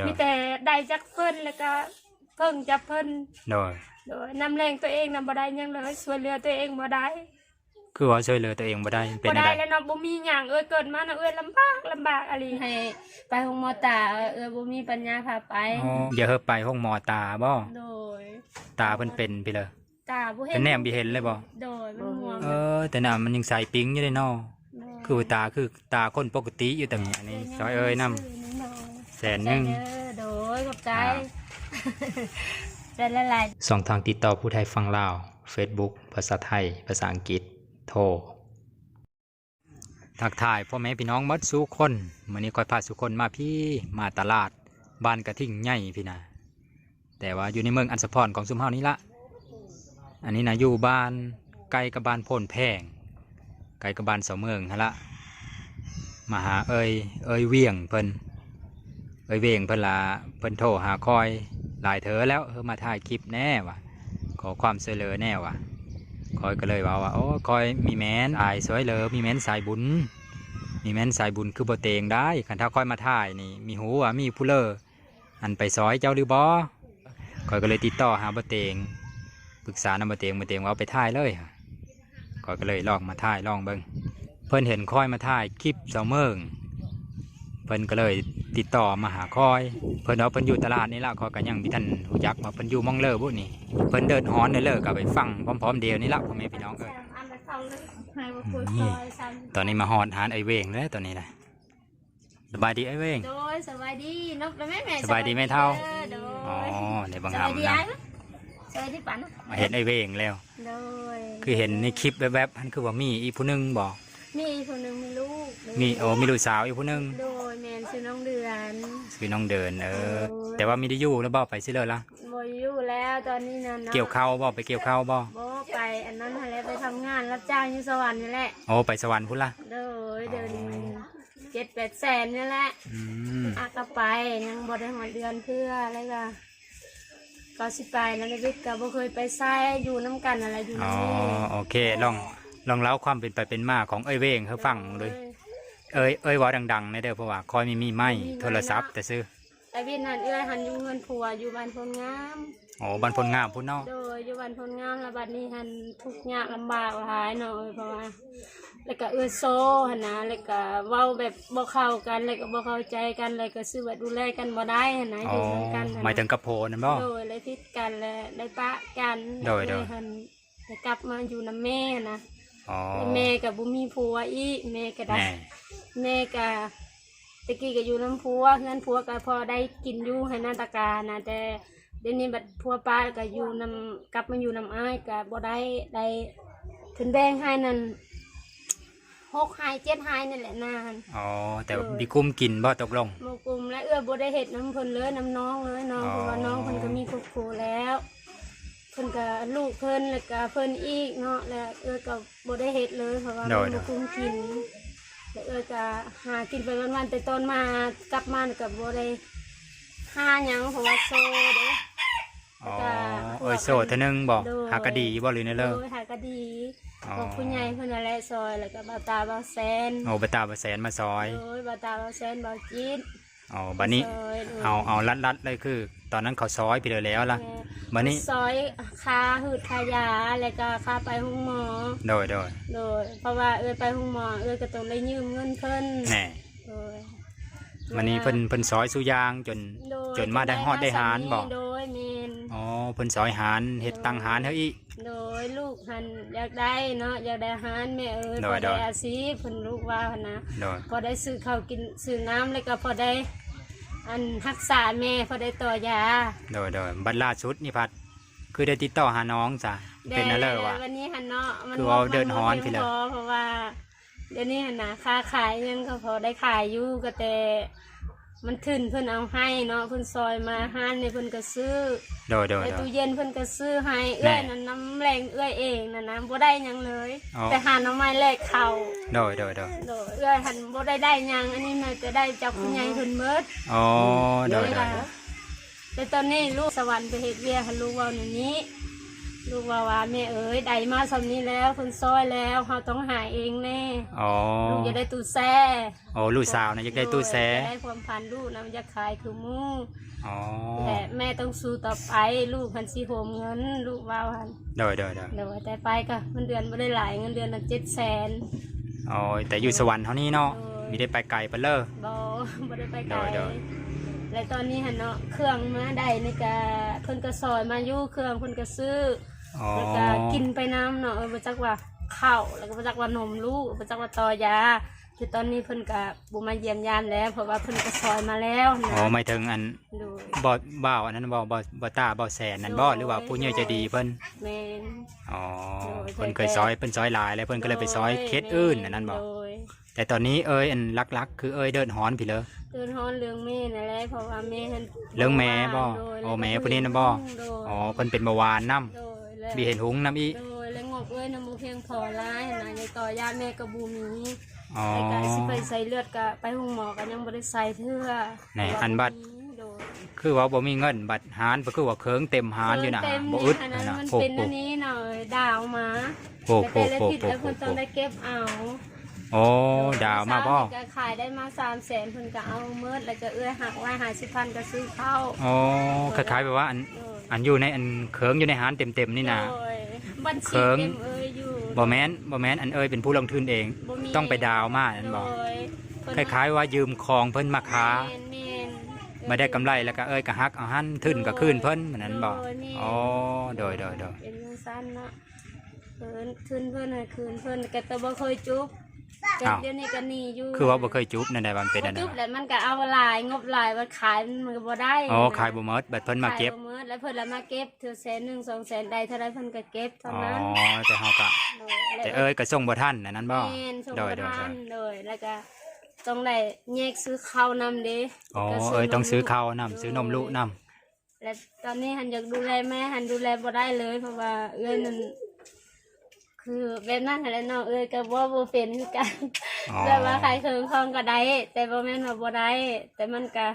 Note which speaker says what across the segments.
Speaker 1: โด
Speaker 2: มี
Speaker 1: ย
Speaker 2: แต่ได้จักเพิ่นแล้วก็เพิ่งจับเพิ่น
Speaker 1: โดย
Speaker 2: โดยนำแรงตัวเองนำบ่ได้หยังเลยช่วยเหลือตัวเองบ่ได้
Speaker 1: คือว่าช่วยเหลือตัวเองบ่ได้เป็น
Speaker 2: บ่
Speaker 1: อะ
Speaker 2: ได้
Speaker 1: ไร
Speaker 2: แล้วเนาะบ่มีหยังเอ้ยเกิดมาเนาะเอ้ยลำบากลำบากอะไร
Speaker 3: ให้ไปห้องหมอตาเออบ่มีปัญญาพาไป
Speaker 1: อ๋อเดี๋ยวเฮาไปห้องหมอตาบ่
Speaker 2: โดย
Speaker 1: ตาเพิ่นเป็นพี่เลย
Speaker 2: ตาบ่เห็
Speaker 1: แต่
Speaker 2: น
Speaker 1: แนมบ่เห็นเลยบ่
Speaker 2: โดยมันม่วง
Speaker 1: เออ แต่น่ะมันยังใส่ปิ๊งอยู่เลยเนาะ
Speaker 2: โดย
Speaker 1: คือตาคือตาคนปกติอยู่ตรงนี้อันนี้ซอยเอ้ยนำ แสนหนึง
Speaker 3: เด้อโดยขอบใจ
Speaker 1: ครับ
Speaker 3: ใจละลาย
Speaker 1: สองทางติดต่อผู้ไทยฟังลาว Facebook ภาษาไทย ภาษาอังกฤษ โทร ทักทายพ่อแม่พี่น้องหมัดสู่คนมื้อนี้ค่อยพาสู่คนมาพี่มาตลาด บ้านกระทิ่งใหญ่พี่นะแต่ว่าอยู่ในเมืองอันสะพรของซุมเฮานี้ละ อันนี้นะอยู่บ้านไกลกับบ้านโพนแพง ไกลกับบ้านเสาเมืองฮะละมาหาเอ้ยเอ้ยเวียงเพิ่น เอ้ยเวียงเพิ่นละเพิ่นโทรหาคอยหลายเถอแล้วเออมาถ่ายคลิปแน่วะขอความเหลือแน่วะคอยก็เลยว่าว่าโอ้คอยมีแมนอายสวยเลอมีแมนสายบุญ มีแมนสายบุญคือบ่เตงได้คันถ้าคอยมาถ่ายนี่ มีหูว่ามีผู้เลออันไปซอยเจ้าหรือบ่คอยก็เลยติดต่อหาบ่เตงปรึกษานำมาเตียงมาเตียงว่าเอาไปถ่ายเลยค่ะก็เลยลองมาถ่ายลองเบิ่งเพิ่นเห็นคอยมาถ่ายคลิปเสาเมือง พิ่นก็เลยติดต่อมาหาคอย เพิ่นว่าเพิ่นอยู่ตลาดนี่ละคอยก็ยังมีท่านรู้จักว่าเพิ่นอยู่หมองเลอบุนี่เพิ่นเดินฮ้อนเด้อเลอก็ไปฟังพร้อมๆเดียวนี่ละพ่อแม่พี่น้องเอ้ย
Speaker 2: อันละเข้าเลยให้บ่คุย
Speaker 1: นี่
Speaker 2: ซอยซ้ำ
Speaker 1: ตอนนี้มาฮอดหานไอเวงแล้วตอนนี้นะสบายดีไอเวง
Speaker 2: โดยสบายดีนกและแม่แม่
Speaker 1: สบายดีไหมเท่า
Speaker 2: ออโด
Speaker 1: อ๋อยในบาง
Speaker 2: ส
Speaker 1: หา
Speaker 2: บามยดี
Speaker 1: นะ
Speaker 2: อ้ายมั้ยสบายดีปันนะ
Speaker 1: มาเห็นไอเวงแล้ว
Speaker 2: โดย
Speaker 1: คือเห็นในคลิปแวบๆนั่นคือว่ามีอีกผู้หนึงบอก
Speaker 2: มีคนหนึงมีลูก
Speaker 1: มีโอ้มีลูกสาวอีกผู้หนึง
Speaker 2: โดยแม นชื่อน้องเดือน
Speaker 1: คือน้องเดินเออ
Speaker 2: โอ้ย
Speaker 1: แต่ว่ามีได้อยู่แล้วบ่ไปสิเลยละ
Speaker 2: บอยู่แล้วตอนนี้นะนะ
Speaker 1: เกี่ยวข้าวบ่ไปเกี่ยวข้าวบ่
Speaker 2: บ่ไปอันนั้นหั่นแหละไปทำงานรับจ้างอยู่สวรรค์นี่แหละ
Speaker 1: โอ้ไปสวรรค์พุ่นละ
Speaker 2: โดยเดือนเจ็ดแปดแสนนี่แหละ
Speaker 1: อืม
Speaker 2: อากก็ไปยังบ่ได้หอดเดือนเพื่ออะไรก็ก็สิไปแล้วในวิทย์ก็บ่เคยไปไส้อยู่น้ำกันอะไรอยู่
Speaker 1: อ๋อ
Speaker 2: นี่
Speaker 1: โอเคลองลองเล่าความเป็นไปเป็นมาของเอ้ยเวงให้ฟังเลย เอ้ยเอ้ยว่าดังๆในเด้อเพราะว่าคอยมีมีไม้โทรศัพท์แต่ซื้อ
Speaker 2: ไอ้วิทย์นั่นเอื้อยหันอยู่เงินผัวอยู่บ้านพลงาม
Speaker 1: โอ้บ้านพลงามพุ่นเนาะ
Speaker 2: โดยอยู่บ้านพลงามแล้วบัดนี้หันทุกข์ยากลำบากหลายหน่อยเพราะว่าแล้วก็เอื้อโซหันนะแล้วก็เว้าแบบบ่เข้ากันแล้วก็บ่เข้าใจกันแล้วก็ซื้อว่าดูแลกันบ่ได้หันนะอ
Speaker 1: อ๋อยู่
Speaker 2: นำกันหั้นนะ
Speaker 1: หมายถึงกระโพนั่นบ่
Speaker 2: โดยเลยพิดกันและได้ปะกัน
Speaker 1: โดยโดย
Speaker 2: เลหันได้กลับมาอยู่นำแม่นะ
Speaker 1: อ๋อ
Speaker 2: แม่กับบุมีผัวอีกแม่ก็ได้
Speaker 1: แน่
Speaker 2: แม่ก็ตะกี้ก็อยู่น้ำผัวเงินผัวก็พอได้กินอยู่ให้นาตากานะแต่เดี๋ยวนี้บัดผัวป้าก็อยู่นำกลับมาอยู่นำอ้ายก็บ่ได้ได้ถึงแดงให้นั่นหกให้เจ็ดให้นั่นแหละนาน
Speaker 1: อ๋อแต่ว่ามีกุ้มกินบ่ตกลง
Speaker 2: หมกลุ่มและเอื้อบ่ได้เห็ดน้ำเพิ่นเลยน้ำน้องเลยน้อง
Speaker 1: อ๋อ
Speaker 2: เพราะว่าน้องเพิ่นก็มีครอบครัวแล้ว เพิ่นก็ลูกเพิ่นแล้วก็เพิ่นอีกเนาะแล้วเอื้อก็บ่ได้เห็ดเลยเพราะว่ามันบ่คุ้มกินแล้วเอื้อก็หากินไปวันๆแต่ตอนมากลับมานี่ก็บ่ได้หาหยังเพราะว่าโซเด้
Speaker 1: อ๋อ
Speaker 2: ก็
Speaker 1: เอ้ยโซ่เท่านึงบ่
Speaker 2: โดย
Speaker 1: หากระดีบ่หรือในเลิก
Speaker 2: โดยหากะดี
Speaker 1: อ๋อ
Speaker 2: บอกผู้ใหญ่เพิ่นนั่นแหละซอยแล้วก็บ่าวตาบ่าวแซน
Speaker 1: โอ้ไปตาบแสนมาซอย
Speaker 2: โดยบ่าวตาบ่าวแซนบ่าวจีด
Speaker 1: อ๋อบัดนี้
Speaker 2: ซอยโดย
Speaker 1: เอาเอาลัดลัดๆเลยคือ ตอนนั้นเขาซอยไปเลยแล้วล่ะบัดนี้
Speaker 2: ซอยคาหืดคายาแล้วก็คาไปห้องหมอ
Speaker 1: โดยโดย
Speaker 2: โดยเพราะว่าเอ้ยไปห้องหมอเอ้ยก็ต้องได้ยืมเงินเพิ่น
Speaker 1: แน่
Speaker 2: โดย
Speaker 1: วันนี้เพิ่นเพิ่นซอยสุยางจน
Speaker 2: โดย
Speaker 1: จนมาได้ฮอดได้หารบ่
Speaker 2: โดยเมน
Speaker 1: อ๋อเพิ่นซอยหารเฮ็ดตังหารเฮาอีก
Speaker 2: โดยลูกหันอยากได้เนาะอยากได้อาหารแม่เอ้ย
Speaker 1: โด
Speaker 2: พ
Speaker 1: ย
Speaker 2: อ
Speaker 1: โด
Speaker 2: ได้
Speaker 1: ย
Speaker 2: อาชีพเพิ่นลูกว่าหั่นนะ
Speaker 1: โดย
Speaker 2: พอได้ซื้อข้าวกินซื้อน้ำแล้วก็พอได้ อันรักษาแม่พอได้ต่อยา
Speaker 1: โดยโดยบัดล่าสุดนี่พัด คือได้ติดต่อหาน้องจ้ะเป็นนั่นเลยว่ะ
Speaker 2: วันนี้หันเนาะมัน
Speaker 1: คือเอาเดินฮ้อน
Speaker 2: มั
Speaker 1: พี่เลย
Speaker 2: พอเพราะว่าเดี๋ยวนี้หันนะค่าขายยังก็พอได้ขายอยู่ก็แต่ มันถึนเพิ่นเอาให้เนาะเพิ่นซอยมาห้านในเพิ่นก็ซื้อ
Speaker 1: โดยโดย
Speaker 2: ใน
Speaker 1: โด
Speaker 2: ตู้
Speaker 1: ย
Speaker 2: เย็นเพิ่นก็ซื้อให้
Speaker 1: แน่
Speaker 2: เอื้อยนั่นน้ำแรงเอื้อยเองนั่นนะบ่ได้หยังเลย
Speaker 1: อ๋อ
Speaker 2: แต่หาหน้ำไม้แลกเขา
Speaker 1: โดยโดยโดย
Speaker 2: โดยเอื้อยหันบ่ได้ได้หยังอันนี้น่าจะได้จากคุณยายเพิ่นเมิด
Speaker 1: อ๋อโดยโดย
Speaker 2: แต่ตอนนี้ลูกสวรรค์ไปเฮ็ดเวียกให้ลูกเว้าในนี้ ลูกว่าว่าแม่เอ๋ยได้มาสำนี้แล้วเพิ่นซอยแล้วเฮาต้องหาเองแน่
Speaker 1: อ๋อ
Speaker 2: ลูกจะได้ตู้แซ่
Speaker 1: โอ้ลูกสาวนะอยากได้ตู้แซ
Speaker 2: จะได้ความพันลูกนะมันจะขายคือหมู่
Speaker 1: อ๋อ
Speaker 2: แต่แม่ต้องสู้ต่อไปลูกพันสิโหมเงิน ลูกว่าหัน
Speaker 1: โดยโดยโดย
Speaker 2: เดี๋ยวแต่ไปก็เงินเดือนบ่ได้หลายเงินเดือนละ700,000
Speaker 1: อ๋อแต่อยู่สวรรค์เท่านี้เนาะมีได้ไปไกลไปเลย
Speaker 2: บ่บ่ได้ไปไกล
Speaker 1: โดยโดย
Speaker 2: และตอนนี้หันเนาะเครื่องมาได้นี่ก็เพิ่นก็ซอยมาอยู่เครื่องเพิ่นก็ซื้อ
Speaker 1: อ๋อ
Speaker 2: แล้วก็กินไปน้ำเนาะเออบ่จักว่าข้าวแล้วก็บ่จักว่านมลูกบ่จักว่าต่อยาคือตอนนี้เพิ่นก็บ่มาเยี่ยมยามแล้ว เพราะว่าเพิ่นก็ซอยมาแล้วนะ
Speaker 1: อ๋อไม่ถึงอัน
Speaker 2: ดู
Speaker 1: บ่บ่าวอันนั้นบ่บ่บ่ตาบ่แสนนั่นบ่หรือว่าผู้ใหญ่ใจะดีเพิ่น
Speaker 2: แม่น
Speaker 1: อ๋อ
Speaker 2: โดย
Speaker 1: เพิ่นเคยซอยเพิ่นซอยหลายแล้วเพิ่นก็เลยไปซอยเคสอื่นอันนั้นบ่
Speaker 2: โดย
Speaker 1: แต่ตอนนี้เอ้ยอันลักๆ คือเอ้ยเดินหอนพี่เลย
Speaker 2: เดินฮ้อนเรื่องแม่นั่นแหละเพราะว่าแม่หัน
Speaker 1: เรื่องแม่บ่
Speaker 2: โดย
Speaker 1: อ๋อแม่ผู้นี้น่ะบ่
Speaker 2: โดย
Speaker 1: อ๋อเพิ่นเป็นเบาหวานนํ
Speaker 2: โดยแล้ว
Speaker 1: มีเห็นหุงน้ำอี
Speaker 2: โดยแล้วงบเอ้ยน้ำมูเพียงพอร้ายนะในต่อยาแม่กระบูมี
Speaker 1: อ๋อ
Speaker 2: ในการสิไปใส่เลือดกะไปห้องหมอกันยังบ่ได้ใส่เทื่อ
Speaker 1: ไหนอันบัด
Speaker 2: โดย
Speaker 1: คือว่าบ่มีเงินบัตรหารก็คือว่าเคิงเต็มหารอยู่นะ
Speaker 2: เต็ม
Speaker 1: บ่
Speaker 2: นี่
Speaker 1: อึด
Speaker 2: อัน
Speaker 1: นั่
Speaker 2: นั้น
Speaker 1: นน่ะ
Speaker 2: มัน
Speaker 1: โปก
Speaker 2: เป็น
Speaker 1: โป
Speaker 2: อั
Speaker 1: ก
Speaker 2: นนี้หน่อยดาวมา
Speaker 1: โปกโป
Speaker 2: แต่
Speaker 1: ก
Speaker 2: แต่ละ
Speaker 1: โปก
Speaker 2: ผิด
Speaker 1: โปกโป
Speaker 2: แล้วเพิ่นต้อง
Speaker 1: ก
Speaker 2: ได้เก็บเอา
Speaker 1: โอ้ดาวมาบ่
Speaker 2: สก็ขายได้มา3แสนเพิ่นก็เอาเมิดแล้วก็เอื้อหักไว้50,000ก็ซื้อข้าว
Speaker 1: อ๋อคล้ายๆแบบว่าอัน
Speaker 2: โดย
Speaker 1: อันอยู่ในอันเคิงอยู่ในหารเต็มๆนี่นะ
Speaker 2: โดยบัญ
Speaker 1: เคิ
Speaker 2: ชี
Speaker 1: ง
Speaker 2: เต็มเอ้ยอยู่
Speaker 1: บ่แม่นบ่แม่นอันเอ้ยเป็นผู้ลงทุนเอง
Speaker 2: บ่มี
Speaker 1: ต้องไปดาวมานั่นบ่
Speaker 2: โดย
Speaker 1: คล้ายๆว่ายืมของเพิ่นมาค้า
Speaker 2: แม่นแม่น
Speaker 1: ไม่ได้กำไรแล้วก็เอ้ยก็ฮักเอาหันทึนก็คืนเพิ่นเหมือนนั้นบ่
Speaker 2: โดยนี่
Speaker 1: อ๋อโดยโดยโดย
Speaker 2: เป็นจังสั้นเนาะเพิ่นคืนเพิ่นให้คืนเพิ่นก็แต่บ่เคยจุบ แต่
Speaker 1: อ้าว
Speaker 2: เดี๋ยวนี้ก็หนีอยู่
Speaker 1: คือว่าบ่เคยจุบนั่นได้ว่ามันเป็นอัน
Speaker 2: จุ
Speaker 1: นั้น
Speaker 2: บแล้วมันก็เอาหลายงบหลายว่าขายมันก็บ่ได้
Speaker 1: อ๋อ
Speaker 2: นะ
Speaker 1: ขายบ่หมดบัดเพิ่นมาเก็บ
Speaker 2: ขยหมดแล้วเพิ่นละมาเก็บเทื่อแสนหนึ่งสองแสนใดเท่าไรเพิ่นก็เก็บเท่า
Speaker 1: อ๋อ
Speaker 2: นั้น
Speaker 1: แต่เฮาก็
Speaker 2: โดยแล้ว
Speaker 1: แต่เอ้ยก็ส่งบ่ทันอันนั้นบ่
Speaker 2: แม่นส่ง
Speaker 1: โดย
Speaker 2: ประ
Speaker 1: โดยโด
Speaker 2: ทายนโดยแล้วก็ต้องได้แยกซื้อข้าวนำเด้
Speaker 1: อ๋อ
Speaker 2: ก็
Speaker 1: เอ้ยต้องซื้อข้าว
Speaker 2: ม
Speaker 1: นํซื้อนมลูกนํ
Speaker 2: และตอนนี้หันอยากดูแลแม่หันดูแลบ่ได้เลยเพราะว่าเอ้ยนั่น คือแบบนั้นแหละเนาะเอ้ยก็บ่บ่เป็นคือกัน
Speaker 1: อ๋อ
Speaker 2: แบบว่าขายเครื่องคองก็ได้ แต่บ่แม่นว่าบ่ได้แต่มันก็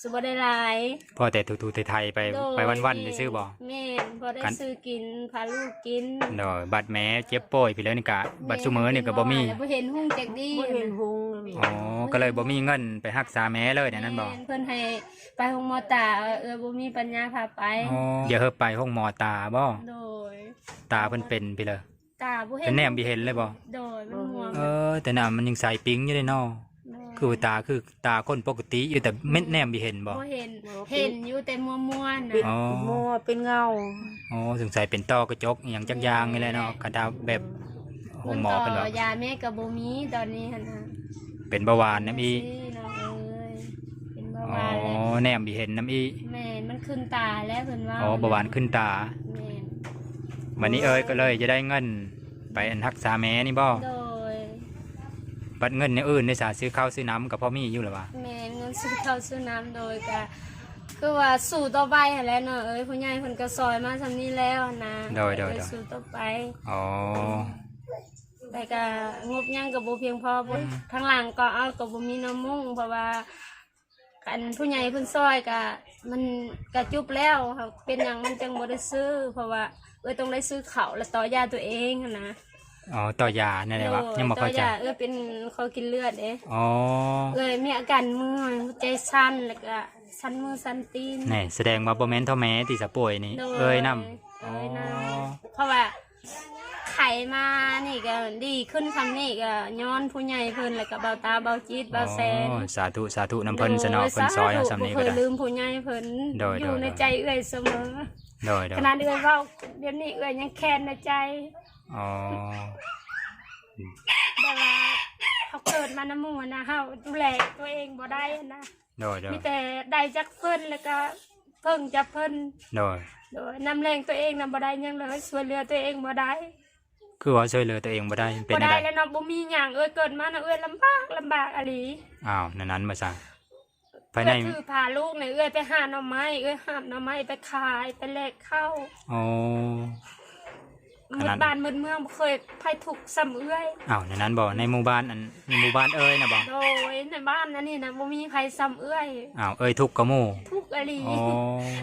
Speaker 2: สิบ่ได้หลาย
Speaker 1: พอแต่ทูๆไทยๆไป
Speaker 2: โดย
Speaker 1: ไปวันๆได้ซื้อบ่
Speaker 2: แม่นบ่ได้
Speaker 1: กัน
Speaker 2: ซื้อกินพาลูกกิน
Speaker 1: โดยบัตรแม้เจ็บป่วยพี่แล้วนี่ก็บัตรซุมื้อนี่ก็บ่มี
Speaker 2: บ่เห็นหุ้งจักดี
Speaker 3: บ่เห็นหุงเลย
Speaker 1: อ๋อก็เลยบ่มีเงินไปรักษาแม่เลยอันนั้นบ่
Speaker 2: แม่เพิ่นให้ไปห้องหมอตาเออบ่มีปัญญาพาไป
Speaker 1: อ๋อเดี๋ยวเฮาไปห้องหมอตาบ่
Speaker 2: โดย
Speaker 1: ตาเพิ่นเป็นพี่เลย
Speaker 2: ตาบ่เห็
Speaker 1: เป็นแนมบ่เห็นเลยบ่
Speaker 2: โดยมันม่วง
Speaker 1: เออ แต่น่ะมันยังใส่ปิ๊งอยู่เลยเนาะ
Speaker 2: โดย
Speaker 1: คือตาคือตาคนปกติอยู่แต่เม็ดแนมบ่เห็นบ่
Speaker 2: บ่เห็นเห็นอยู่แต่มัวมัวๆ
Speaker 3: เป็น
Speaker 2: นะ
Speaker 1: อ๋อ
Speaker 3: มัวเป็นเงา
Speaker 1: อ๋อสงสัยเป็นต้อกระจกอหย่างจักอย่างนี่แหละเนาะคันถ้าแบบห้องหมอเพิ่น
Speaker 2: ต่
Speaker 1: ว่า
Speaker 2: อยาแม่กับบ่มีตอนนี้หั่นน่ะ
Speaker 1: เป็นเบาหวานน้ำอี
Speaker 2: ซี่น้องเอ้ยเป็นเบาห
Speaker 1: อ๋อ
Speaker 2: วานแล้ว
Speaker 1: แนมบ่เห็นน้ำอี
Speaker 2: แม่นมันขึ้นตาแล้วเพิ่นว่า
Speaker 1: อ๋อเบาหวานขึ้นตา
Speaker 2: แม่น
Speaker 1: วันนี้เอ้ยก็เลยจะได้เงิน ไปอันรักษาแม่นี่บ่
Speaker 2: โดย
Speaker 1: บัดเงินในอื่นในสาซื้อข้าวซื้อน้ำกับพ่อมีอยู่หรือวะ
Speaker 2: แม่นเงินซื้อข้าวซื้อน้ำโดยก็คือว่าสู่ต่อไปหั่นแหล้วเนาะเอ้ยผู้ใหญ่เพิ่นก็ซอยมาซำนี้แล้วนะ
Speaker 1: โดยโดย
Speaker 2: เอ้
Speaker 1: โดย
Speaker 2: สู่ต่อไป
Speaker 1: อ๋อ
Speaker 2: แต่ก็งบยังกับบ่เพียงพอบ่ทางหลังก็เอากับบ่มีน้ำมุ่งเพราะว่าอันผู้ใหญ่เพิ่นซอยก็มันก็จุบแล้วค่ะเป็นหยังมันจังบ่ได้ซื้อ เพราะว่า เอ้ยต้องได้ซื้อข้าวและต่อยาตัวเองหั้นนะ
Speaker 1: อ๋อต่อยาเนี่ยแหละวะยังบ่
Speaker 2: ต่
Speaker 1: เข้า
Speaker 2: อ
Speaker 1: ใจ
Speaker 2: ยาเอ้ยเป็นเขากินเลือดเด้
Speaker 1: อ๋อ
Speaker 2: เอ้ยมีอาการมือหัวใจสั่นแล้วก็สั่นมือสั่นตีน
Speaker 1: นี่แสดงว่าบ่แม่นเท่าแม่ที่สะป่วยนี่
Speaker 2: โด
Speaker 1: เอ้ยนำ
Speaker 2: เอ้ยนำเพราะว่าไขมานี่ก็ดีขึ้นคำนี่ก็ย้อนผู้ใหญ่เพิ่นแล้วก็เบาตาเบาจิตเบาแสน
Speaker 1: อ๋อสาธุสาธุน้ำเพิ่นสนอเพิ่นซอยเอาสำนี้ก็
Speaker 2: บ่เคย
Speaker 1: ได้
Speaker 2: ลืมผู้ใหญ่เพิ่น
Speaker 1: โดย
Speaker 2: อยู่
Speaker 1: โดย
Speaker 2: ในใจเอื้อยเสมอ
Speaker 1: โดยโด
Speaker 2: ข
Speaker 1: ย
Speaker 2: นาดเอื้อยเว้าเดี๋ยวนี้เอื้อยยังแค้นในใจ
Speaker 1: อ๋อ
Speaker 2: แต่ว่าเขาเกิดมาน้ำหมูนะเฮาดูแลตัวเองบ่ได้นะ
Speaker 1: โดยโดย
Speaker 2: มีแต่ได้จักเพิ่นแล้วก็เพิ่งจักเพิ่น
Speaker 1: โดย
Speaker 2: โดยนำแรงตัวเองนำบ่ได้หยังเลยช่วยเหลือตัวเองบ่ได้
Speaker 1: คือว่าช่วยเหลือตัวเองบ่ได้เป็น
Speaker 2: บ่
Speaker 1: อะ
Speaker 2: ได้
Speaker 1: ไร
Speaker 2: แล้วเนาะบ่มีหยังเอ้ยเกิดมาเนาะเอ้ยลำบากลำบากอะลี
Speaker 1: อ้าวนั่นนั้นมาซะ ภายใน
Speaker 2: เอ้ยคือพาลูกเนี่ยเอ้ยไปหาหน่อไม้เอ้ยหาหน่อไม้ไปขายไปแลกข้าว
Speaker 1: อ๋อ
Speaker 2: ห ม
Speaker 1: ขนา
Speaker 2: ด
Speaker 1: ด
Speaker 2: บ้านหมดเมืองบ่เคยไผถูกซ้ำเอ้ย
Speaker 1: อ้าวนั่นนั้นบ่ในหมู่บ้านอันในหมู่บ้านเอ้ยนะบ่
Speaker 2: โดยในบ้านนั้นนี่นะบ่มีไผซ้ำเอ้ย
Speaker 1: อ้าวเอ้ยทุกข์กับหมู่
Speaker 2: ทุกข์ออหลี
Speaker 1: อ๋อ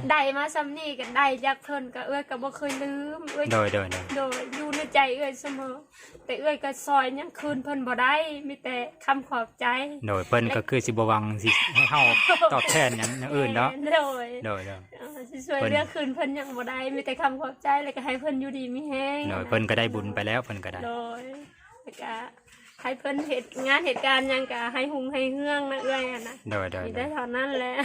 Speaker 2: ได้มาซ้ำนี่ก็ได้จากเพิ่นก็เอ้ยก็บ่เคยลืมเอ้ย
Speaker 1: โดยโดยโดย
Speaker 2: โดยอยู่ในใจเอ้ยเสมอ แต่เอ้ยก็ซอยยังคืนเพิ่นบ่ได้มีแต่คำขอบใจ
Speaker 1: โดยเพิ่นก็คือสิบ่หวังสิให้เฮาตอบแทนหยังอย่างอื่นเนาะ
Speaker 2: โดย
Speaker 1: โดยโดย
Speaker 2: เออสิช่วย
Speaker 1: เพิ่น
Speaker 2: เรื่องคืนเพิ่นยังบ่ได้มีแต่คำขอบใจแล้วก็ให้เพิ่นอยู่ดีมีแฮง
Speaker 1: โดยเพิ่นก็ได้บุญไปแล้วเพิ่นก็ได้
Speaker 2: โดยแล้วก็ให้เพิ่นเฮ็ดงานเหตุการณ์หยังก็ให้หุงให้เฮืองนะเอ้ยอะนะ
Speaker 1: โดยโดย
Speaker 2: มี
Speaker 1: โด
Speaker 2: ได้
Speaker 1: ย
Speaker 2: เท่านั้นแหละ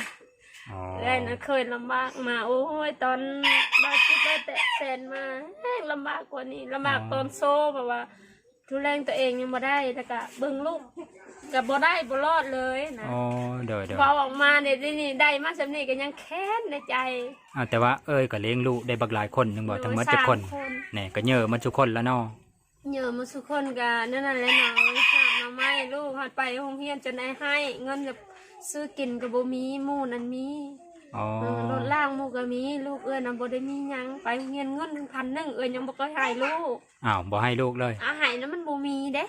Speaker 1: อ๋อ
Speaker 2: เอ้ยนะเคยลำบากมาโอ้ยตอนบาดจิตบาดแตะแสนมาแห้งลำบากกว่านี้ลำบากตอนโซ่แบบว่าทุแรงตัวเองยังบ่ได้แล้วก็เบิ่งลูก ก็บ่ได้บ่รอดเลยนะ
Speaker 1: อ๋อโดยโดย
Speaker 2: พอออกมาเนี่ยนี่นี่ได้มาสำนี้ก็ยังแค้นในใจ
Speaker 1: อ้าวแต่ว่าเอ้ยก็เลี้ยงลูกได้บักหลายคนนึงบ่ทั้งหมดจักคน
Speaker 2: สามคน
Speaker 1: นี่ก็เยอะหมาทุกคนแล้วเนาะ
Speaker 2: เหยื่อมาสุกคนกันนั่นน่ะแหละเนาะถามมาไม่ลูกหัดไปโรงเรียนจนได้ให้ เงินกับซื้อกินกับบ่มีหมู่นั้นมี
Speaker 1: อ๋อ
Speaker 2: เออรถล่างหมู่ก็มี ลูกเอ้ยน่ะบ่ได้มีหยังไปโรงเรียนเงินพันหนึงเอ้ยยังบ่ก็ให้ลูก
Speaker 1: อ้าวบ่ให้ลูกเลย
Speaker 2: อาหารนั้นมันบ่มีเด้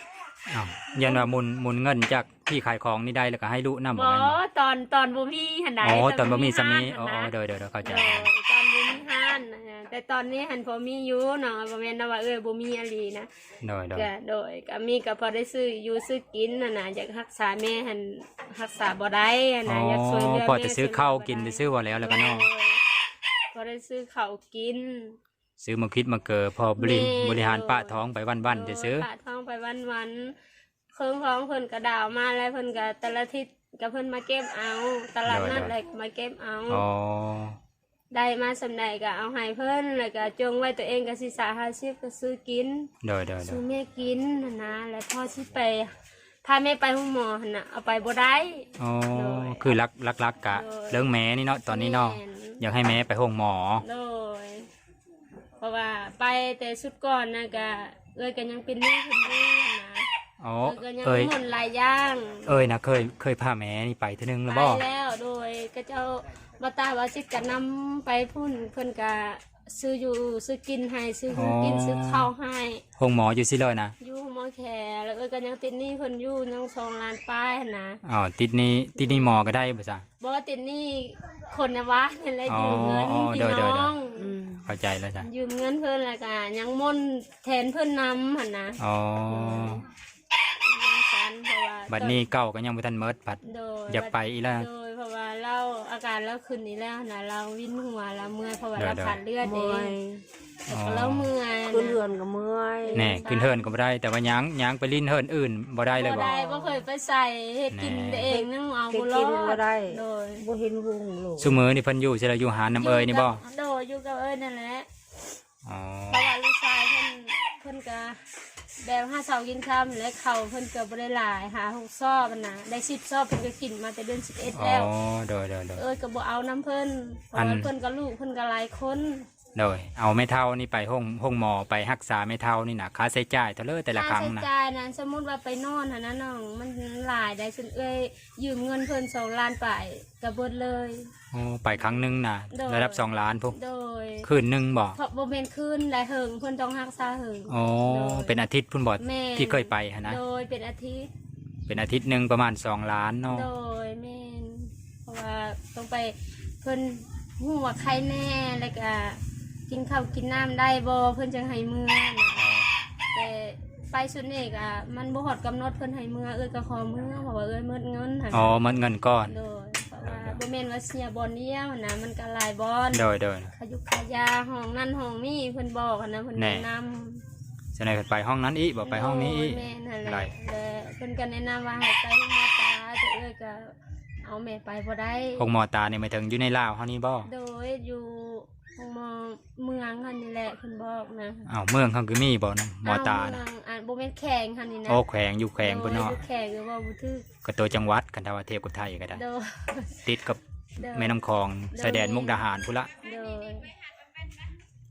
Speaker 1: อ้าวยันว่าหมุนหมุนเงินจากที่ขายของนี่ได้แล้วก็ให้ลูกนำบ่
Speaker 2: บ่
Speaker 1: แม่นบ่
Speaker 2: ตอนตอนบ่มีหั่นใด
Speaker 1: อ๋อตอนบ่มีสามี
Speaker 2: ห้
Speaker 1: อ๋อ
Speaker 2: หั่น
Speaker 1: อ๋อ
Speaker 2: นะ
Speaker 1: โดยโดยโดยเข้าใจ
Speaker 2: เออตอนบ่มีห้านนะ แต่ตอนนี้หันพอมีอยู่เนาะบ่แม่นว่าเอ้ยบ่มีอะลีนะ
Speaker 1: โดยโดย
Speaker 2: ก็โดยก็มีก็พอได้ซื้ออยู่ซื้อกินน่ะนะอยากรักษาแม่หันรักษาบ่ได้อะนะอยากช่วยเหลือ
Speaker 1: พอ
Speaker 2: แม่
Speaker 1: จะซื้อข้าวกินได้ซื้อว่าแล้วแล้วก็เนาะ
Speaker 2: พอได้ซื้อข้าวกิน
Speaker 1: ซื้อมาคิดมาเกิดพอบริ
Speaker 2: แม่
Speaker 1: บริหารปะท้องไปวันๆจะซื้อ
Speaker 2: ปะท้องไปวันวันๆเครื่องของเพิ่นก็ดาวมาแล้วเพิ่นก็แต่ละอาทิศก็เพิ่นมาเก็บเอา ตลาดนัด
Speaker 1: โดยๆ
Speaker 2: อะไรก็มาเก็บเอา
Speaker 1: อ๋อ
Speaker 2: ได้มาสำใดก็เอาให้เพิ่นแล้วก็จงไว้ตัวเองก็สิสาหาชีพก็ซื้อกิน
Speaker 1: โดยโดยโด
Speaker 2: ซื้อยแม่กินนะนะแล้วพอสิไปพาแม่ไปห้องหมอหั่นน่ะเอาไปบ่ได้
Speaker 1: อ๋อ
Speaker 2: โดย
Speaker 1: คือรักรักรักกะ
Speaker 2: โดย
Speaker 1: เรื่องแม่นี่เนาะตอนนี้เนาะ
Speaker 2: แม่
Speaker 1: อยากให้แม่ไปห้องหมอ
Speaker 2: โดยเพราะว่าไปแต่สุดก่อนนะก็เอ้ยก็ยังเป็นหนี้คนนี้นะ
Speaker 1: อ๋อ
Speaker 2: เอ้ยก็ยัง
Speaker 1: เอ้ย
Speaker 2: หมุนหลายอย่าง
Speaker 1: เอ้ยนะเคยเคยพาแม่นี่ไปเทีนึงแล้ว
Speaker 2: ไป
Speaker 1: บ่
Speaker 2: แล้วโดยก็เจ้า บาตาบาซิกก็นำไปพุ่นเพิ่นก็ซื้ออยู่ซื้อกินให้ซื้อของกินซื้อข้าวให้
Speaker 1: ห้องหมออยู่สิเลยนะ
Speaker 2: อยู่หมอแขแล้วเอ้ยก็ยังติดหนี้เพิ่นอยู่ยังสองล้านป้ายนะ
Speaker 1: อ๋อติดนี่ติดนี่หมอก็ได้บ่จ๊ะ
Speaker 2: บ่ว่าติดหนี้คนในวัดนี่แหละยืมเงิน
Speaker 1: อ๋อ
Speaker 2: พี่
Speaker 1: โดยโดย
Speaker 2: น้อง
Speaker 1: เข้าใจแล้วจ้ะ
Speaker 2: ยืมเงินเพิ่นแล้วก็ยังม่นแทนเพิ่นนำหั่นนะ
Speaker 1: อ๋อ
Speaker 2: ยังสันเพราะว่า
Speaker 1: บัดนี้เก่าก็ยังบ่ทันเมิดบัด
Speaker 2: โดย
Speaker 1: อยากไปอีแล้ว
Speaker 2: โด อาการเราขึ้นนี่แล้วนะเราวิ่นหัวเราเมื่อยเพราะว่า
Speaker 1: โดย
Speaker 2: เรา
Speaker 1: โดย
Speaker 2: ขาดเลือดเอ
Speaker 3: เมื่องย
Speaker 2: แล้วก็เราเมื่อย
Speaker 3: ขึ้น
Speaker 2: นะ
Speaker 3: เรือนก็เมื่อย
Speaker 1: แน่ขึ้นเฮิรนก็บ่ได้ แต่ว่ายังยังไปลิ้นเฮิรนอื่นบ่ได้เลย
Speaker 2: บ่
Speaker 1: บ่
Speaker 2: ได้บ่เคยไปใส่เฮ็ดกิน
Speaker 1: แน่
Speaker 2: เองนั่งเอา
Speaker 3: เก็
Speaker 2: บ่
Speaker 3: บ
Speaker 2: รอ
Speaker 3: กินก็
Speaker 2: ด
Speaker 3: ได้
Speaker 2: โดย
Speaker 3: บ่เห็นหุงลูก
Speaker 1: ซุมื้อนี่เพิ่นอยู่สิเราอยู่หาน้ำเอ้ยนี่บ่
Speaker 2: โดยอยู่กับเอ้ยนั่นแหละ
Speaker 1: อ๋อ
Speaker 2: เพราะว่าลูกชายเพิ่นเพิ่นก็ แบบห้าเสากินค่ำและเขาเพิ่นก็บ่ได้หลายหาหกซอบนะได้10ซอบเพิ่นก็กินมาแต่เดือน11
Speaker 1: อ๋อ
Speaker 2: แล้ว
Speaker 1: โดยโดยโดย
Speaker 2: เอ้ยก็บ่เอาน้ำเพิ่นเพ
Speaker 1: อั
Speaker 2: ราะ
Speaker 1: น
Speaker 2: ว่าเพิ่นก็ลูกเพิ่นก็หลายคน
Speaker 1: โดยเอาแม่เฒ่านี่ไปห้องห้องหมอไปรักษาแม่เฒ่านี่น่ะค่าใช้จ่ายเท่าเลยแต่ละครั้ง
Speaker 2: ค่า
Speaker 1: น่ะ
Speaker 2: ใช้จ่ายนั้นสมมุติว่าไปนอนหั่นนะน้อง มันหลายได้จนเอ้ยยืมเงินเพิ่น2ล้านไปก็เบิดเลย
Speaker 1: โอ้ไปครั้งหนึงน่ะ
Speaker 2: โดย
Speaker 1: ระดับ2ล้านพุ
Speaker 2: โดย
Speaker 1: คืนหนึงบ่
Speaker 2: เพราะบ่แม่นคืนได้เหิงเพิ่นต้องรักษาเหิง
Speaker 1: อ๋อ
Speaker 2: โดย
Speaker 1: เป็นอาทิตย์พุ่นบ่
Speaker 2: แม่
Speaker 1: ที่เคยไปหั่นนะ
Speaker 2: โดยเป็นอาทิตย์
Speaker 1: เป็นอาทิตย์หนึงประมาณ2ล้านเนาะ
Speaker 2: โดยแม่นเพราะว่าต้องไปเพิ่นฮู้ว่าใครแน่แล้วก็ กินข้าวกินน้ำได้บ่เพิ่นจังให้มือนะแต่ไปสุดนี่ก็มันบ่ฮอดกำหนดเพิ่นให้มือเอ้ยก็ขอมือเพราะว่าเอ้ยหมดเงินหั่น
Speaker 1: อ๋อหมันเงินก่อน
Speaker 2: โดยเพราะว่าบ่แม่นว่าเสียบอลเดียวนะมันก็หลายบอล
Speaker 1: โดยโดย
Speaker 2: ขยุกขยาห้องนั่นห้องนี้เพิ่นบอกอะนะเพิ่น
Speaker 1: แน่
Speaker 2: แนะนำ
Speaker 1: จะไหนไปห้องนั้นอีกบ่ไปห้องนี้อีก
Speaker 2: โแม่นั่นแห
Speaker 1: ไร
Speaker 2: ละแล้วเพิ่นก็แนะนำว่าให้ไปห้องหมอตาแต่เอ้ยก็เอาแม่ไปบ่ได้
Speaker 1: ห้องหมอตาเนี่ยหมายถึงอยู่ในลาวเฮานี่บ่
Speaker 2: โดยอยู่ห้องหมอ เมืองหั่นนี่แหละเพิ่นบอกนะ
Speaker 1: อ้าวเมืองเขาคือมีบ่นะหมอตา
Speaker 2: เมื
Speaker 1: นะ
Speaker 2: องอ่าบ่แม่นแข่งหั่นนี่นะ
Speaker 1: โอ้แขวงอยู่แขวงพุ่นเนาะ
Speaker 2: โดยอยู่แข่งหรือว่าบ่ถึก
Speaker 1: ก็ตัวจังหวัดกันทาวาเทพกับไทยก็ได้
Speaker 2: โดย
Speaker 1: ติดกับ
Speaker 2: โดย
Speaker 1: แม่น้ำคลองชายแดนมุกดาหารพุ่นละ
Speaker 2: โดย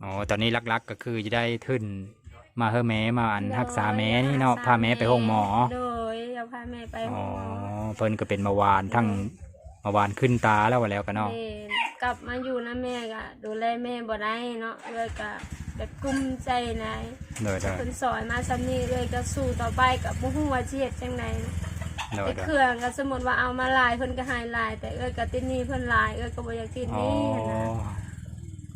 Speaker 1: อ๋อตอนนี้ลักๆก็คือจะได้ขึ้นมาเฮอแม่มาอันรักษาแม่นี่เนาะพาแม่ไปห้องหมอ
Speaker 2: โดยเอาพาแม่ไป
Speaker 1: อ๋
Speaker 2: ห้
Speaker 1: อ
Speaker 2: องหมอ
Speaker 1: เพิ่นก็เป็นเมาวานทั้ง เมาวานขึ้นตาแล้วว่าแล้วกันเนาะ
Speaker 2: แม่กลับมาอยู่นะแม่ก็ดูแลแม่บ่ได้เนาะเลยก็แบบกุ้มใจนาย
Speaker 1: โดยโดย
Speaker 2: เพิ่นสอนมาซ้ำนี้เลยก็สู้ต่อไปกับบ่ฮู้ว่าสิเฮ็ดจังได
Speaker 1: โดย
Speaker 2: แต่
Speaker 1: โดย
Speaker 2: เครื่องก็สมมุติว่าเอามาหลายเพิ่นก็ให้หลาย แต่เอ้ยก็ติดหนี้เพิ่นหลายเอ้ยก็บ่อยากติดห
Speaker 1: อ๋อ
Speaker 2: นี้หั้นนะ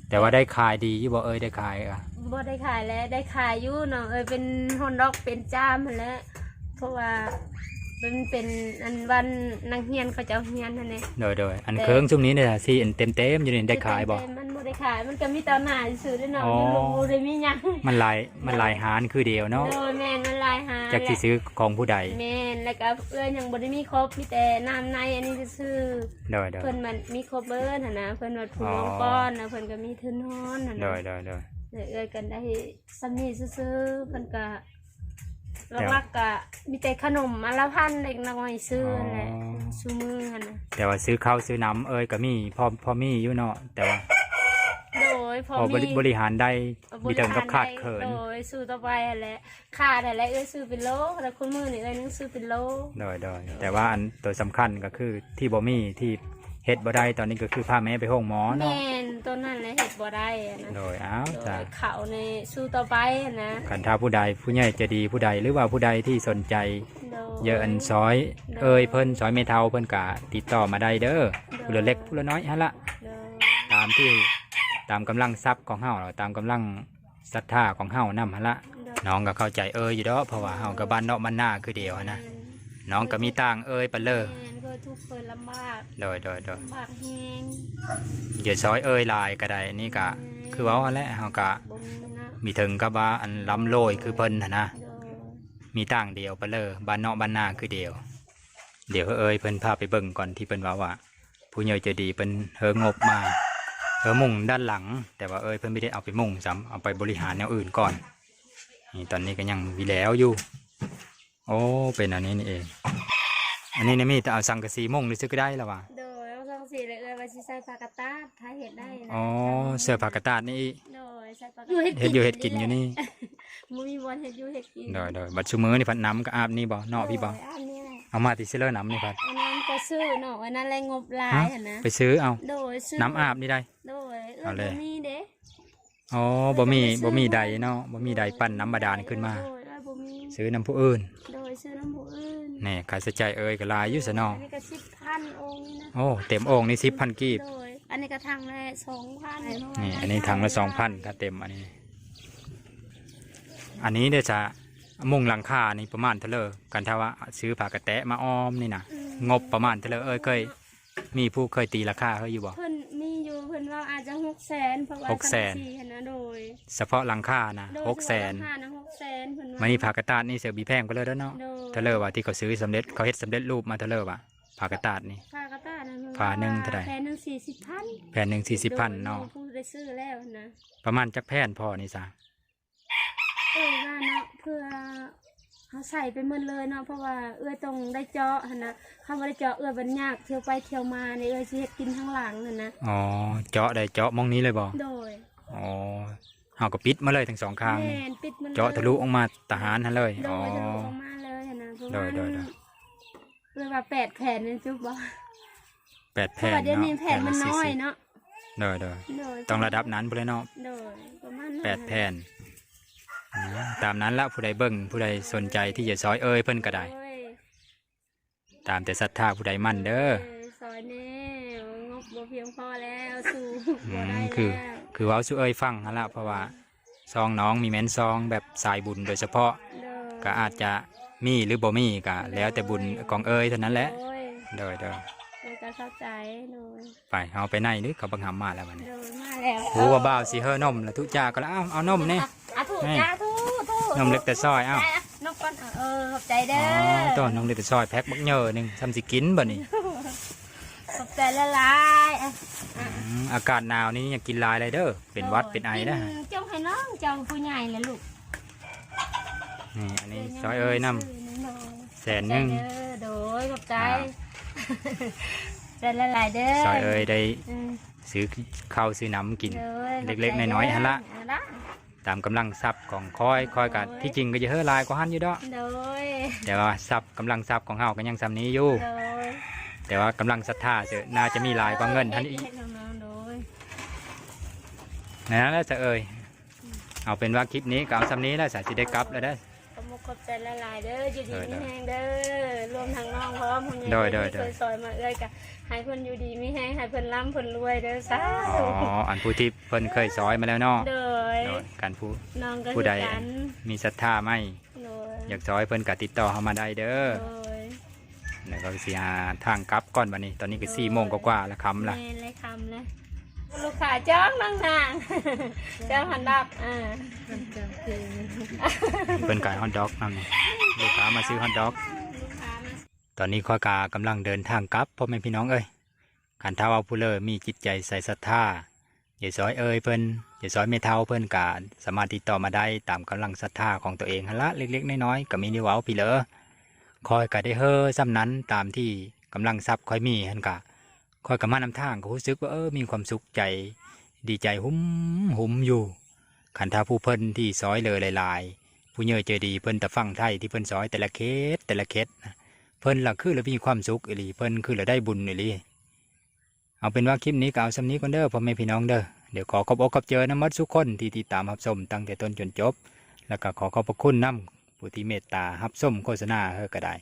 Speaker 1: แต่ว่าได้ขายดีอยู่บ่เอ้ยได้ขายอะ
Speaker 2: บ่ได้ขายแล้วได้ขายอยู่เนาะเอ้ยเป็นฮอนดอกเป็นจ้ามหั่นแหละเพราะว่า มันเป็นอันวันนางเฮียนเขาเจ้าเฮียนนั่นแหละ
Speaker 1: โดยโดยอันเคิงช่วงนี้เนี่ยสิอันเต็มเต็มๆอยู่นี่ได้ขายบ่
Speaker 2: แต่มันบ่ได้ขายมันก็มีตอนหน้าซื่อๆด้วยเนาะ
Speaker 1: อ๋อ
Speaker 2: มันบ่ได้มีหยัง
Speaker 1: มันหลายมันหลายหารคือเดียวเนาะ
Speaker 2: โดยแม่นมันหลายหา
Speaker 1: จากที่ซื้อของผู้ใด
Speaker 2: แม่นแล้วก็เอ้ยยังบ่ได้มีครบมีแต่น้ำในอันนี้ซื่อๆ
Speaker 1: โดยโดย
Speaker 2: เพิ่นมันมีครบเบิร์นนะเพิ่นวัดผู้
Speaker 1: อ๋อ
Speaker 2: ลงก้อนนะเพิ่นก็มีทุนฮ้อนนะ
Speaker 1: โดยโดยโดย
Speaker 2: เอ้ยกันได้ซัมนี่ซื่อๆเพิ่นก็
Speaker 1: เดี๋ยว
Speaker 2: ลักๆก็มีแต่ขนมอันละพันเล็กน้อยซื้อนั่นแหละ
Speaker 1: อ๋อ
Speaker 2: ซูมือหั่นนะ
Speaker 1: แต่ว่าซื้อข้าวซื้อน้ำเอ้ยก็มีพอพอมีอยู่เนาะแต่ว่า
Speaker 2: โดยพอ
Speaker 1: พอบ
Speaker 2: มี
Speaker 1: ริบริหารได้
Speaker 2: บ
Speaker 1: มี
Speaker 2: ริ
Speaker 1: ถึง
Speaker 2: หร
Speaker 1: กับขาด
Speaker 2: ไเขิ
Speaker 1: น
Speaker 2: โดยสู้ต่อไปหั่นแหละขาดอะไรเอ้ยซื้อเป็นโลแล้วคุณมือนี่เอ้ยนึงซื้อเป็นโล
Speaker 1: โดยโดยแต่ว่าอันตัวสำคัญก็คือที่บ่มีที่ เฮ็ดบ่ได้ตอนนี้ก็คือพาแม่ไปห้องหมอเนาะ
Speaker 2: แม่นตัวนั้นแหละเฮ็ดบ่ได้อะนะ
Speaker 1: โดยอ้าว
Speaker 2: โด
Speaker 1: จ้ะ
Speaker 2: ยเขาในสู้ต่อไปอะนะ
Speaker 1: ขันถ้าผู้ใดผู้ใหญ่ใจะดีผู้ใดหรือว่าผู้ใดที่สนใจ
Speaker 2: โด
Speaker 1: เยอะอันซอย เอ้ยเพิ่นซอยเมเทาเพิ่นกะติดต่อมาได้เด้อผู้ละเล็กผู้ละน้อยฮะละ
Speaker 2: โดย
Speaker 1: ตามที่ตามกำลังทรัพย์ของเฮาตามกำลังศรัทธาของเฮานำฮะละ
Speaker 2: โดย
Speaker 1: น้องก็เข้าใจเอ้ยอยู่ดอกเพราะว่าเฮากับบ้านเนาะมันหน้าคือเดียวหั้นนะน้องก็มีต่างเอ้ยไปเลย
Speaker 2: แม่น ก็ทุกคนลำบาก
Speaker 1: โดยโดยโดย
Speaker 2: ลำบากแฮง
Speaker 1: อย่าซอยเอ้ยหลายก็ได้นี่ก็คือเว่าหั่นแหละเฮาก็
Speaker 2: บ่มีนะ
Speaker 1: มีถึงกับว่าอันล้ำโลยคือเพิ่นหั้นนะ
Speaker 2: โดย
Speaker 1: มีต่างเดียวไปเลยบ้านเนาะบ้านนาคือเดียว เดี๋ยวเอ้ยเพิ่นพาไปเบิ่งก่อนที่เพิ่นว่าว่า ผู้ใหญ่ใจะดีเพิ่นเฮงบมาเฮอมุ่งด้านหลัง แต่ว่าเอ้ยเพิ่นไม่ได้เอาไปมุ่งซ้ำเอาไปบริหารแนวอื่นก่อนนี่ตอนนี้ก็ยังมีแล้วอยู่ โอ้เป็นอันนี้นี่เอง อันนี้เนี่ยมีแต่เอาสังกะสีมุ่งหรือซื้อก็ได้แล้ววะ
Speaker 2: โดยเอาสังสีเลยเอ้ยว่าสิใส่ผ้ากระตาดถ้าเฮ็ดได้นะ
Speaker 1: อ๋อเสื้อผ้ากระตาดนี่
Speaker 2: โดยใส่ผ้ากระตาด
Speaker 1: เฮ็ดอยู่เฮ็ดกินอยู่นี่
Speaker 2: บ่มีบ่อนเฮ็ดอยู่เฮ็ดกิน
Speaker 1: โดยโดยบัดชุมือนี่พัดน้ำก็อาบนี่บ่เนาะพี่บ่
Speaker 2: โดยอันนี้แหละ
Speaker 1: เอามาติซิเลอร์น้ำนี่พัด
Speaker 2: อันนั้นก็ซื้อเนาะอันนั้นแรงงบหลาย
Speaker 1: ฮะ
Speaker 2: หั่นนะ
Speaker 1: ไปซื้อเอา
Speaker 2: โดยซื้อ
Speaker 1: น้ำอาบนี่ได้
Speaker 2: โดยเอ้
Speaker 1: เอา
Speaker 2: ย
Speaker 1: เลย
Speaker 2: บ่มีเด้
Speaker 1: อ๋อบ่มีบ่มีใดเนาะบ่มีใดปั้นน้ำบาดาลขึ้นมา
Speaker 2: โดยเอ้ยบ่มี
Speaker 1: ซื้อน้ำผู้อื่น
Speaker 2: โดยซื้อน้ำผู้อื่น
Speaker 1: แน่ค่าใช้จ่ายเอ่ยก็หลายอยู่ซะเนาะ
Speaker 2: อันนี้ก็10,000องค์นี่นะ
Speaker 1: โอ้เต็มโอ่งนี่สิบพันกีบ
Speaker 2: โดยอันนี้ก็ทางละ2,000
Speaker 1: นี่อันนี้ถังละสองพันถ้าเต็มอันนี้ อันนี้เดี๋ยวจะมุงหลังคานี่ประมาณเท่าเลอกันถ้าว่าซื้อผ้ากระแตะมาอ้อมนี่นะงบประมาณเท่าเลอเอ้ยเคย มีผู้เคยตีราคาเขาอยู่บ่
Speaker 2: เพิ่นมีอยู่เพิ่นว่าอาจจะหกแสนเพราะว่า
Speaker 1: หกแสน
Speaker 2: สังกะสีหั่นนะโดย
Speaker 1: เฉพาะหลังคานะ
Speaker 2: โดย
Speaker 1: หกแสน
Speaker 2: ราคานะหกแสนเพิ่นว่า
Speaker 1: มันนี่ผ้ากระตาดนี่เสือบีแพงไปเลยแล้วเนาะ
Speaker 2: โดย
Speaker 1: เท่าเลอว่าที่เขาซื้อสำเร็จเขาเฮ็ดสำเร็จรูปมาเท่าเลอว่าผ้ากระตาดนี่
Speaker 2: ผ้ากระต้านะ
Speaker 1: ผ้าหนึ่งเท่าไหร่
Speaker 2: แผ่นหนึ่งสี่สิบพัน
Speaker 1: แผ่นหนึ่งสี่สิบพันเนาะ
Speaker 2: โดยผู้ได้ซื้อแล้วนะ
Speaker 1: ประมาณจักแผ่นพอนี่ซะ
Speaker 2: เออว่าเนาะเพื่อเขาใส่ไปหมดเลยเนาะเพราะว่าเอื้อตรงได้เจาะหั่นนะคำว่าได้เจาะเอื้อบันยากเที่ยวไปเที่ยวมาเนี่ยเอื้อสิเฮ็ดกินทั้งหลังน่ะนะ
Speaker 1: อ๋อเจาะได้เจาะมองนี้เลยบ่
Speaker 2: โดย
Speaker 1: อ๋อเอาก็ปิดมาเลยทั้งสองข้าง
Speaker 2: แม่นปิดมัน
Speaker 1: เจาะทะลุออกมาทหารหันเลย
Speaker 2: โด
Speaker 1: อ๋อ
Speaker 2: ยทะลุออกมา เลยหั่นนะประ
Speaker 1: โด
Speaker 2: มายณ
Speaker 1: โดยโดย
Speaker 2: เอื้อว่าแปดแผ่นนี่จุ๊บบ่
Speaker 1: แปด
Speaker 2: เพราะ
Speaker 1: แผ่น
Speaker 2: ว่าเดี๋ยวนี้
Speaker 1: เนาะ
Speaker 2: แผ่นมันน้อย
Speaker 1: ละ40
Speaker 2: เนาะ
Speaker 1: โดยโดย
Speaker 2: โดย
Speaker 1: ต้องระดับนั้นพุ่นเลยเนาะ
Speaker 2: โดยประมาณนั้น
Speaker 1: แปดแผ่นนะตามนั้นละผู้ใดเบิ่งผู้ใดสนใจที่จะซอยเอ้ยเพิ่นก็ได้
Speaker 2: โอ้ย
Speaker 1: ตามแต่ศรัทธาผู้ใดมั่นเด้อ
Speaker 2: เออซอยแน่งบบ่เพียงพอแล้วสู่
Speaker 1: อื
Speaker 2: บ่
Speaker 1: ม
Speaker 2: ได้
Speaker 1: คือ
Speaker 2: แล้ว
Speaker 1: คือเว้าสู่เอ้ยฟังหั่นละเพราะว่าซองน้องมีแม่นซองแบบสายบุญโดยเฉพาะ
Speaker 2: โดย
Speaker 1: ก็อาจจะ มีหรือบ่มีก็แล้วแต่บุญของเอ้ยเท่านั้นแหละ
Speaker 2: โอ้ย
Speaker 1: โดยโดย
Speaker 2: โดยก็เข้าใจโดย
Speaker 1: ไปเอาไปไหนนึกเขาบังหามมาแล้ววันนี้
Speaker 2: โดยมาแล้ว
Speaker 1: โอ้ว่าบ่าวสิเฮอนมแล้วทุกจาก็แล้วเอาเอานมนี่
Speaker 2: อะอะถูก
Speaker 1: นี่
Speaker 2: จ้าถูกถูก
Speaker 1: นมเล็กแต่ซอยเอ้า
Speaker 2: อะนกก่อนเออขอบใจเด้
Speaker 1: อ๋
Speaker 2: อ
Speaker 1: อต้นนมเล็กแต่ซอยแพ็คบักเยอะหนึงทำสิกินบ่นี่
Speaker 2: ขอบใจละลายอะ
Speaker 1: อืมอากาศหนาวนี่อย่ากินหลายเลยเด้อเป็นหวัดเป็นไอนะ
Speaker 2: กิเจ้าให้น้องเจ้าผู้ใหญ่เลยลูก
Speaker 1: นี่อันนี้ซอยเอ้ยนำแสนหนึง
Speaker 2: เด้อโดยขอบใจ
Speaker 1: อ่า
Speaker 2: ใจละลายเด้อ
Speaker 1: ซอยเอ้ยได้
Speaker 2: อืม
Speaker 1: ซื้อข้าวซื้อน้ำกิน
Speaker 2: โดย
Speaker 1: เล็กๆน้อยๆหั่นละ
Speaker 2: เอาละ
Speaker 1: ตามกำลังทรัพย์ของคอยคอยกันที่จริงก็จะเฮ้อหลายกว่าหันอยู่ดอก
Speaker 2: โดย
Speaker 1: แต่ว่าทรัพย์กำลังทรัพย์ของเฮาก็ยังซ้ำนี้อยู่
Speaker 2: โดย
Speaker 1: แต่ว่ากำลังศรัทธาเสือน่าจะมีหลายกว่าเงินท่านอีก
Speaker 2: ให้น้องๆโดย
Speaker 1: นั่นแหละจะเอ่ยเอาเป็นว่าคลิปนี้ก็เอาซ้ำนี้แล้วสาสิได้กลับแล้วได้อ
Speaker 2: ขอบ มุกขอบใจหลายๆเด้ออยู่ดี
Speaker 1: โดย
Speaker 2: มีแห้งเด้อรวมทั้งน้องพร้อมคนนี้
Speaker 1: โดยโดย
Speaker 2: ที่เคยซอยมาเอ้ยกะให้เพิ่นอยู่ดีมีแห้งให้เพิ่นร่ำเพิ่นรวยเด้อสา
Speaker 1: อ๋อ
Speaker 2: ธุ
Speaker 1: อันผู้ที่เพิ่นเคยซอยมาแล้วเนาะ
Speaker 2: โดย
Speaker 1: โดยการผู้
Speaker 2: น้องก็
Speaker 1: ผู้
Speaker 2: คือ
Speaker 1: ใด
Speaker 2: กัน
Speaker 1: มีศรัทธาไหม
Speaker 2: โดย
Speaker 1: อยากซอยเพิ่นก็ติดต่อเข้ามาได้เด้อ
Speaker 2: โดย
Speaker 1: แล้วก็สิหาทางกลับก่อนบัดนี้ ตอนนี้ก็4โมงกว่าๆแล้วค่ำละ
Speaker 2: แม่นเลยคำเลย ลูกค้าจ้องนั่งนางจ้องหันดับอ่า
Speaker 1: เพิ่นขายฮอทดอกนำนี่ลูกค้ามาซื้อฮอทดอก ตอนนี้ข้อกากำลังเดินทางกลับพ่อแม่พี่น้องเอ้ยขันเท้าเอาผู้เลอมีจิตใจใส่ศรัทธาอย่าซอยเอ้ยเพิ่นอย่าซอยไม่เทาเพิ่นกาสามารถติดต่อมาได้ตามกำลังศรัทธาของตัวเองหั่นละเล็กๆน้อยๆก็มีนิวเอาพี่เลอคอยก็ได้เฮอซ้ำนั้นตามที่กำลังทรัพย์คอยมีหั่นกะ คอยกับมานำทางก็รู้สึกว่าเออมีความสุขใจ ดีใจหุ้มหุ้มอยู่ขันท้าผู้เพิ่นที่ซอยเลยหลาย ๆ ผู้เยอเจดีเพิ่นตะฟังไทยที่เพิ่นซอยแต่ละเคสแต่ละเคสเพิ่นละคือละมีความสุขอีหลีเพิ่นคือละได้บุญอีหลีเอาเป็นว่าคลิปนี้ก็เอาสำนี้ก่อนเด้อพ่อแม่พี่น้องเด้อเดี๋ยวขอขอบอกขอบเจอน้ำมัดทุกคนที่ติดตามรับชมตั้งแต่ต้นจนจบ แล้วก็ขอขอบพระคุณน้ำผู้ที่เมตตารับชมโฆษณาเฮอก็ได้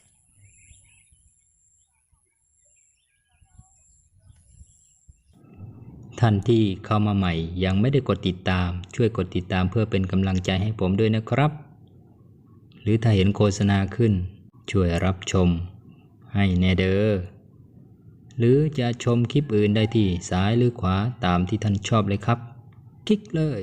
Speaker 1: ท่านที่เข้ามาใหม่ยังไม่ได้กดติดตาม ช่วยกดติดตามเพื่อเป็นกำลังใจให้ผมด้วยนะครับ หรือถ้าเห็นโฆษณาขึ้น ช่วยรับชม ให้แน่เดอ้อหรือจะชมคลิปอื่นได้ที่ซ้ายหรือขวาตามที่ท่านชอบเลยครับ คลิกเลย